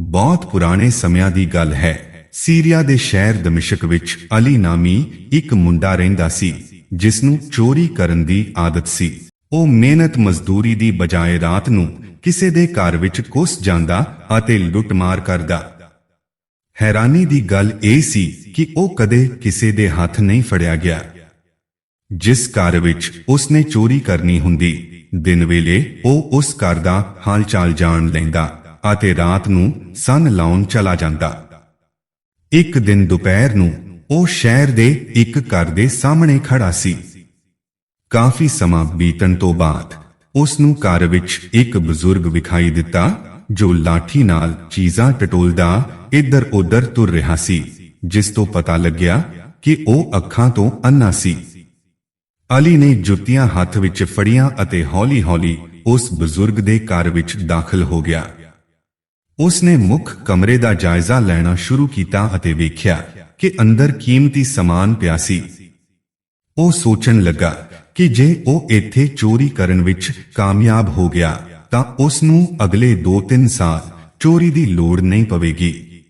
ਬਹੁਤ ਪੁਰਾਣੇ ਸਮਿਆਂ ਦੀ ਗੱਲ ਹੈ। ਸੀਰੀਆ ਦੇ ਸ਼ਹਿਰ ਦਮਿਸ਼ਕ ਵਿੱਚ ਅਲੀ ਨਾਮੀ ਇੱਕ ਮੁੰਡਾ ਰਹਿੰਦਾ ਸੀ ਜਿਸ ਨੂੰ ਚੋਰੀ ਕਰਨ ਦੀ ਆਦਤ ਸੀ। ਉਹ ਮਿਹਨਤ ਮਜ਼ਦੂਰੀ ਦੀ ਬਜਾਏ ਰਾਤ ਨੂੰ ਕਿਸੇ ਦੇ ਘਰ ਵਿੱਚ ਘੁਸ ਜਾਂਦਾ ਅਤੇ ਲੁੱਟਮਾਰ ਕਰਦਾ। ਹੈਰਾਨੀ ਦੀ ਗੱਲ ਇਹ ਸੀ ਕਿ ਉਹ ਕਦੇ ਕਿਸੇ ਦੇ ਹੱਥ ਨਹੀਂ ਫੜਿਆ ਗਿਆ। ਜਿਸ ਘਰ ਵਿੱਚ ਉਸਨੇ ਚੋਰੀ ਕਰਨੀ ਹੁੰਦੀ, ਦਿਨ ਵੇਲੇ ਉਹ ਉਸ ਘਰ ਦਾ ਹਾਲਚਾਲ ਜਾਣ ਲੈਂਦਾ। ਅਤੇ ਰਾਤ ਨੂੰ ਸੰਨ ਲਾਉਣ ਚਲਾ ਜਾਂਦਾ। ਇੱਕ ਦਿਨ ਦੁਪਹਿਰ ਨੂੰ ਉਹ ਸ਼ਹਿਰ ਦੇ ਇੱਕ ਘਰ ਦੇ ਸਾਹਮਣੇ ਖੜਾ ਸੀ। ਕਾਫੀ ਸਮਾਂ ਬੀਤਣ ਤੋਂ ਬਾਅਦ ਉਸ ਨੂੰ ਘਰ ਵਿੱਚ ਇੱਕ ਬਜ਼ੁਰਗ ਵਿਖਾਈ ਦਿੱਤਾ, ਜੋ ਲਾਠੀ ਨਾਲ ਚੀਜ਼ਾਂ ਟਟੋਲਦਾ ਇੱਧਰ ਉੱਧਰ ਤੁਰ ਰਿਹਾ ਸੀ, ਜਿਸ ਤੋਂ ਪਤਾ ਲੱਗਿਆ ਕਿ ਉਹ ਅੱਖਾਂ ਤੋਂ ਅੰਨਾ ਸੀ। ਅਲੀ ਨੇ ਜੁੱਤੀਆਂ ਹੱਥ ਵਿੱਚ ਫੜੀਆਂ ਅਤੇ ਹੌਲੀ-ਹੌਲੀ ਉਸ ਬਜ਼ੁਰਗ ਦੇ ਘਰ ਵਿੱਚ ਦਾਖਲ ਹੋ ਗਿਆ। ਉਸ ਨੇ ਮੁੱਖ ਕਮਰੇ ਦਾ ਜਾਇਜ਼ਾ ਲੈਣਾ ਸ਼ੁਰੂ ਕੀਤਾ ਅਤੇ ਵੇਖਿਆ ਕਿ ਅੰਦਰ ਕੀਮਤੀ ਸਮਾਨ ਪਿਆ ਸੀ। ਉਹ ਸੋਚਣ ਲੱਗਾ ਕਿ ਜੇ ਉਹ ਇੱਥੇ ਚੋਰੀ ਕਰਨ ਵਿੱਚ ਕਾਮਯਾਬ ਹੋ ਗਿਆ, ਤਾਂ ਉਸ ਨੂੰ ਅਗਲੇ 2-3 ਸਾਲ ਚੋਰੀ ਦੀ ਲੋੜ ਨਹੀਂ ਪਵੇਗੀ।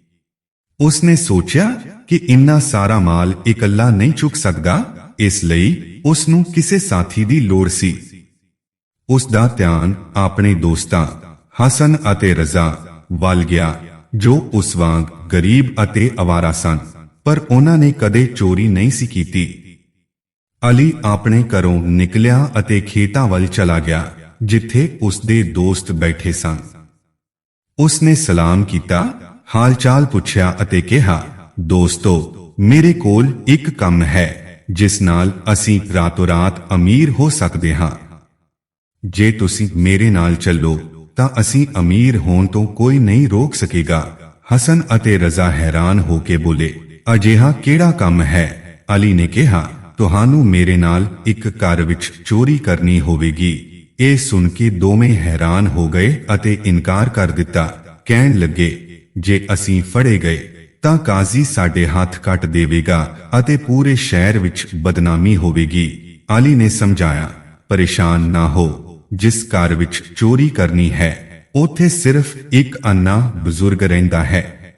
ਉਸ ਨੇ ਸੋਚਿਆ ਕਿ ਇੰਨਾ ਸਾਰਾ ਮਾਲ ਇਕੱਲਾ ਨਹੀਂ ਚੁੱਕ ਸਕਦਾ, ਇਸ ਲਈ ਉਸ ਨੂੰ ਕਿਸੇ ਸਾਥੀ ਦੀ ਲੋੜ ਸੀ। ਉਸ ਦਾ ਧਿਆਨ ਆਪਣੇ ਦੋਸਤਾਂ, ਹਸਨ ਅਤੇ ਰਜ਼ਾ ਵੱਲ ਗਿਆ, ਜੋ ਉਸ ਵਾਂਗ ਗਰੀਬ ਅਤੇ ਅਵਾਰਾ ਸਨ, ਪਰ ਉਹਨਾਂ ਨੇ ਕਦੇ ਚੋਰੀ ਨਹੀਂ ਸੀ ਕੀਤੀ। ਅਲੀ ਆਪਣੇ ਘਰੋਂ ਨਿਕਲਿਆ ਅਤੇ ਖੇਤਾਂ ਵੱਲ ਚਲਾ ਗਿਆ, ਜਿੱਥੇ ਉਸ ਦੇ ਦੋਸਤ ਬੈਠੇ ਸਨ। ਉਸ ਨੇ ਸਲਾਮ ਕੀਤਾ, ਹਾਲਚਾਲ ਪੁੱਛਿਆ ਅਤੇ ਕਿਹਾ, ਦੋਸਤੋ, ਮੇਰੇ ਕੋਲ ਇੱਕ ਕੰਮ ਹੈ, ਜਿਸ ਨਾਲ ਅਸੀਂ ਰਾਤੋਂ ਰਾਤ ਅਮੀਰ ਹੋ ਸਕਦੇ ਹਾਂ। ਜੇ ਤੁਸੀਂ ਮੇਰੇ ਨਾਲ ਚੱਲੋ ਤਾਂ ਅਸੀਂ ਅਮੀਰ ਹੋਣ ਤੋਂ ਕੋਈ ਨਹੀਂ ਰੋਕ ਸਕੇਗਾ। ਹਸਨ ਅਤੇ ਰਜ਼ਾ ਹੈਰਾਨ ਹੋ ਕੇ ਬੋਲੇ, ਅਜਿਹਾ ਕਿਹੜਾ ਕੰਮ ਹੈ? ਅਲੀ ਨੇ ਕਿਹਾ, ਤੁਹਾਨੂੰ ਮੇਰੇ ਨਾਲ ਇੱਕ ਘਰ ਵਿੱਚ ਚੋਰੀ ਕਰਨੀ ਹੋਵੇਗੀ। ਇਹ ਸੁਣ ਕੇ ਦੋਵੇਂ ਹੈਰਾਨ ਹੋ ਗਏ ਅਤੇ ਇਨਕਾਰ ਕਰ ਦਿੱਤਾ। ਕਹਿਣ ਲੱਗੇ, ਜੇ ਅਸੀਂ ਫੜੇ ਗਏ, ਤਾਂ ਕਾਜ਼ੀ ਸਾਡੇ ਹੱਥ ਕੱਟ ਦੇਵੇਗਾ ਅਤੇ ਪੂਰੇ ਸ਼ਹਿਰ ਵਿੱਚ ਬਦਨਾਮੀ ਹੋਵੇਗੀ। ਅਲੀ ਨੇ ਸਮਝਾਇਆ, ਪਰੇਸ਼ਾਨ ਨਾ ਹੋ। ਜਿਸ ਘਰ ਵਿੱਚ ਚੋਰੀ ਕਰਨੀ ਹੈ, ਉੱਥੇ ਸਿਰਫ ਇੱਕ ਅੰਨਾ ਬਜ਼ੁਰਗ ਰਹਿੰਦਾ ਹੈ।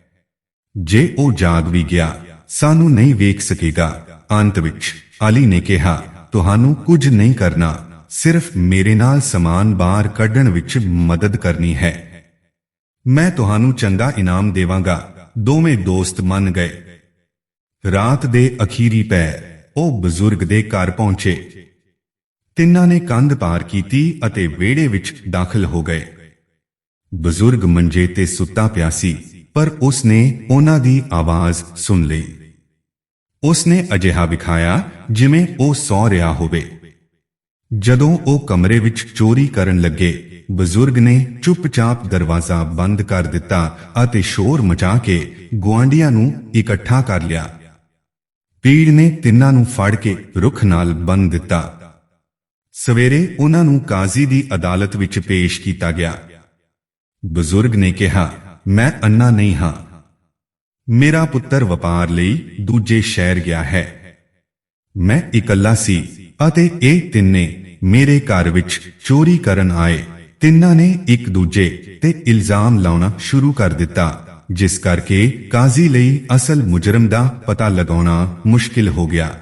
ਜੇ ਉਹ ਜਾਗ ਵੀ ਗਿਆ, ਸਾਨੂੰ ਨਹੀਂ ਵੇਖ ਸਕੇਗਾ। ਅੰਤ ਵਿੱਚ ਅਲੀ ਨੇ ਕਿਹਾ, ਤੁਹਾਨੂੰ ਕੁਝ ਨਹੀਂ ਕਰਨਾ, ਸਿਰਫ ਮੇਰੇ ਨਾਲ ਸਮਾਨ ਬਾਹਰ ਕੱਢਣ ਵਿੱਚ ਮਦਦ ਕਰਨੀ ਹੈ। ਮੈਂ ਤੁਹਾਨੂੰ ਚੰਗਾ ਇਨਾਮ ਦੇਵਾਂਗਾ। ਦੋਵੇਂ ਦੋਸਤ ਮੰਨ ਗਏ। ਰਾਤ ਦੇ ਅਖੀਰੀ ਪੈ, ਉਹ ਬਜ਼ੁਰਗ ਦੇ ਘਰ ਪਹੁੰਚੇ। ਤਿੰਨਾਂ ਨੇ ਕੰਧ ਪਾਰ ਕੀਤੀ ਅਤੇ ਵਿਹੜੇ ਵਿੱਚ ਦਾਖਲ ਹੋ ਗਏ। ਬਜ਼ੁਰਗ ਮੰਜੇ ਤੇ ਸੁੱਤਾ ਪਿਆ ਸੀ, ਪਰ ਉਸ ਨੇ ਉਹਨਾਂ ਦੀ ਆਵਾਜ਼ ਸੁਣ ਲਈ। ਉਸ ਨੇ ਅਜਿਹਾ ਵਿਖਾਇਆ ਜਿਵੇਂ ਉਹ ਸੌ ਰਿਹਾ ਹੋਵੇ। ਜਦੋਂ ਉਹ ਕਮਰੇ ਵਿੱਚ ਚੋਰੀ ਕਰਨ ਲੱਗੇ, ਬਜ਼ੁਰਗ ਨੇ ਚੁੱਪਚਾਪ ਦਰਵਾਜ਼ਾ ਬੰਦ ਕਰ ਦਿੱਤਾ ਅਤੇ ਸ਼ੋਰ ਮਚਾ ਕੇ ਗੁਆਂਢੀਆਂ ਨੂੰ ਇਕੱਠਾ ਕਰ ਲਿਆ। ਪੀੜ ਨੇ ਤਿੰਨਾਂ ਨੂੰ ਫੜ ਕੇ ਰੁੱਖ ਨਾਲ ਬੰਨ ਦਿੱਤਾ। ਸਵੇਰੇ ਉਹਨਾਂ ਨੂੰ ਕਾਜ਼ੀ ਦੀ ਅਦਾਲਤ ਵਿੱਚ ਪੇਸ਼ ਕੀਤਾ ਗਿਆ। ਬਜ਼ੁਰਗ ਨੇ ਕਿਹਾ, ਮੈਂ ਅੰਨਾ ਨਹੀਂ ਹਾਂ। ਮੇਰਾ ਪੁੱਤਰ ਵਪਾਰ ਲਈ ਦੂਜੇ ਸ਼ਹਿਰ ਗਿਆ ਹੈ। ਮੈਂ ਇਕੱਲਾ ਸੀ ਅਤੇ ਇਹ ਤਿੰਨੇ ਮੇਰੇ ਘਰ ਵਿੱਚ ਚੋਰੀ ਕਰਨ ਆਏ। ਤਿੰਨਾਂ ਨੇ ਇੱਕ ਦੂਜੇ ਤੇ ਇਲਜ਼ਾਮ ਲਾਉਣਾ ਸ਼ੁਰੂ ਕਰ ਦਿੱਤਾ, ਜਿਸ ਕਰਕੇ ਕਾਜ਼ੀ ਲਈ ਅਸਲ ਮੁਜਰਮ ਦਾ ਪਤਾ ਲਗਾਉਣਾ ਮੁਸ਼ਕਿਲ ਹੋ ਗਿਆ।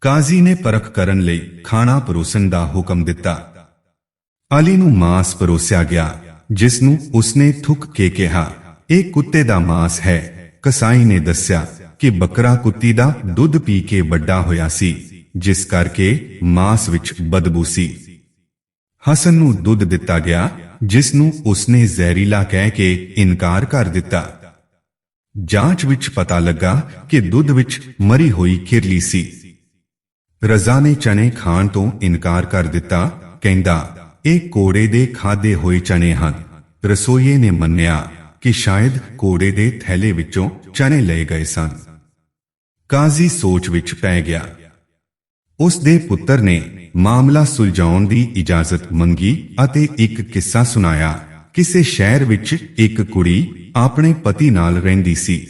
ਕਾਜ਼ੀ ਨੇ ਪਰਖ ਕਰਨ ਲਈ ਖਾਣਾ ਪਰੋਸਣ ਦਾ ਹੁਕਮ ਦਿੱਤਾ। ਅਲੀ ਨੂੰ ਮਾਸ ਪਰੋਸਿਆ ਗਿਆ ਜਿਸ ਨੂੰ ਉਸਨੇ ਥੁੱਕ ਕੇ ਕਿਹਾ, ਇਹ ਕੁੱਤੇ ਦਾ ਮਾਸ ਹੈ। ਕਸਾਈ ਨੇ ਦੱਸਿਆ ਕਿ ਬੱਕਰਾ ਕੁੱਤੀ ਦਾ ਦੁੱਧ ਪੀ ਕੇ ਵੱਡਾ ਹੋਇਆ ਸੀ, ਜਿਸ ਕਰਕੇ ਮਾਸ ਵਿੱਚ ਬਦਬੂ ਸੀ। ਹਸਨ ਨੂੰ ਦੁੱਧ ਦਿੱਤਾ ਗਿਆ ਜਿਸ ਨੂੰ ਉਸਨੇ ਜ਼ਹਿਰੀਲਾ ਕਹਿ ਕੇ ਇਨਕਾਰ ਕਰ ਦਿੱਤਾ। ਜਾਂਚ ਵਿੱਚ ਪਤਾ ਲੱਗਾ ਕਿ ਦੁੱਧ ਵਿੱਚ ਮਰੀ ਹੋਈ ਕਿਰਲੀ ਸੀ। ਰਜ਼ਾ ਨੇ ਚਨੇ ਖਾਣ ਤੋਂ ਇਨਕਾਰ ਕਰ ਦਿੱਤਾ, ਕਹਿੰਦਾ, ਇਹ ਕੋੜੇ ਦੇ ਖਾਦੇ ਹੋਏ ਚਨੇ ਹਨ। ਰਸੋਈਏ ਨੇ ਮੰਨਿਆ ਕਿ ਸ਼ਾਇਦ ਕੋੜੇ ਦੇ ਥੈਲੇ ਵਿੱਚੋਂ ਚਨੇ ਲਏ ਗਏ ਸਨ। ਕਾਜ਼ੀ ਸੋਚ ਵਿੱਚ ਪੈ ਗਿਆ। ਉਸ ਦੇ ਪੁੱਤਰ ਨੇ ਮਾਮਲਾ ਸੁਲਝਾਉਣ ਦੀ ਇਜਾਜ਼ਤ ਮੰਗੀ ਅਤੇ ਇੱਕ ਕਿੱਸਾ ਸੁਣਾਇਆ। ਕਿਸੇ ਸ਼ਹਿਰ ਵਿੱਚ ਇੱਕ ਕੁੜੀ ਆਪਣੇ ਪਤੀ ਨਾਲ ਰਹਿੰਦੀ ਸੀ।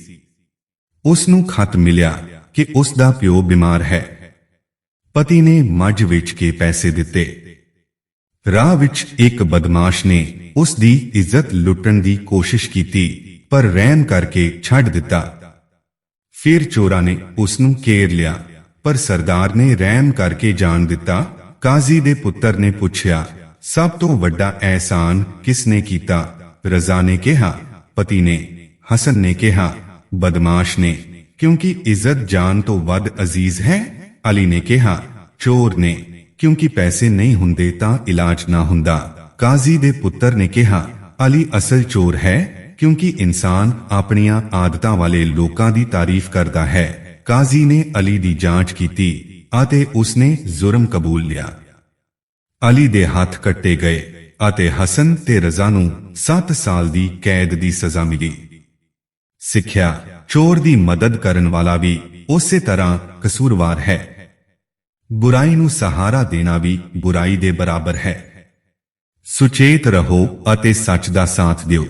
ਉਸ ਨੂੰ ਖਤ ਮਿਲਿਆ ਕਿ ਉਸ ਦਾ ਪਿਓ ਬਿਮਾਰ ਹੈ। ਪਤੀ ਨੇ ਮੱਝ ਵੇਚ ਕੇ ਪੈਸੇ ਦਿੱਤੇ। ਰਾਹ ਵਿੱਚ ਇੱਕ ਬਦਮਾਸ਼ ਨੇ ਉਸ ਦੀ ਇੱਜ਼ਤ ਲੁੱਟਣ ਦੀ ਕੋਸ਼ਿਸ਼ ਕੀਤੀ, ਪਰ ਰਹਿਮ ਕਰਕੇ ਛੱਡ ਦਿੱਤਾ। ਫਿਰ ਚੋਰਾਂ ਨੇ ਉਸ ਨੂੰ ਘੇਰ ਲਿਆ, ਪਰ ਸਰਦਾਰ ਨੇ ਰਹਿਮ ਕਰਕੇ ਜਾਣ ਦਿੱਤਾ। ਕਾਜ਼ੀ ਦੇ ਪੁੱਤਰ ਨੇ ਪੁੱਛਿਆ, ਸਭ ਤੋਂ ਵੱਡਾ ਅਹਿਸਾਨ ਕਿਸ ਨੇ ਕੀਤਾ? ਰਜ਼ਾ ਨੇ ਕਿਹਾ, ਪਤੀ ਨੇ। ਹਸਨ ਨੇ ਕਿਹਾ, ਬਦਮਾਸ਼ ਨੇ, ਕਿਉਂਕਿ ਇੱਜ਼ਤ ਜਾਨ ਤੋਂ ਵੱਧ ਅਜ਼ੀਜ਼ ਹੈ? ਅਲੀ ਨੇ ਕਿਹਾ, ਚੋਰ ਨੇ, ਕਿਉਂਕਿ ਪੈਸੇ ਨਹੀਂ ਹੁੰਦੇ ਤਾਂ ਇਲਾਜ ਨਾ ਹੁੰਦਾ। ਕਾਜ਼ੀ ਦੇ ਪੁੱਤਰ ਨੇ ਕਿਹਾ, ਅਲੀ ਅਸਲ ਚੋਰ ਹੈ, ਕਿਉਂਕਿ ਇਨਸਾਨ ਆਪਣੀਆਂ ਆਦਤਾਂ ਵਾਲੇ ਲੋਕਾਂ ਦੀ ਤਾਰੀਫ ਕਰਦਾ ਹੈ। ਕਾਜ਼ੀ ਨੇ ਅਲੀ ਦੀ ਜਾਂਚ ਕੀਤੀ ਅਤੇ ਉਸਨੇ ਜ਼ੁਰਮ ਕਬੂਲ ਲਿਆ। ਅਲੀ ਦੇ ਹੱਥ ਕੱਟੇ ਗਏ ਅਤੇ ਹਸਨ ਤੇ ਰਜ਼ਾ ਨੂੰ 7 ਸਾਲ ਦੀ ਕੈਦ ਦੀ ਸਜ਼ਾ ਮਿਲੀ। ਸਿੱਖਿਆ, ਚੋਰ ਦੀ ਮਦਦ ਕਰਨ ਵਾਲਾ ਵੀ ਉਸੇ ਤਰ੍ਹਾਂ ਕਸੂਰਵਾਰ ਹੈ। ਬੁਰਾਈ ਨੂੰ ਸਹਾਰਾ ਦੇਣਾ ਵੀ ਬੁਰਾਈ ਦੇ ਬਰਾਬਰ ਹੈ। ਸੁਚੇਤ ਰਹੋ ਅਤੇ ਸੱਚ ਦਾ ਸਾਥ ਦਿਓ।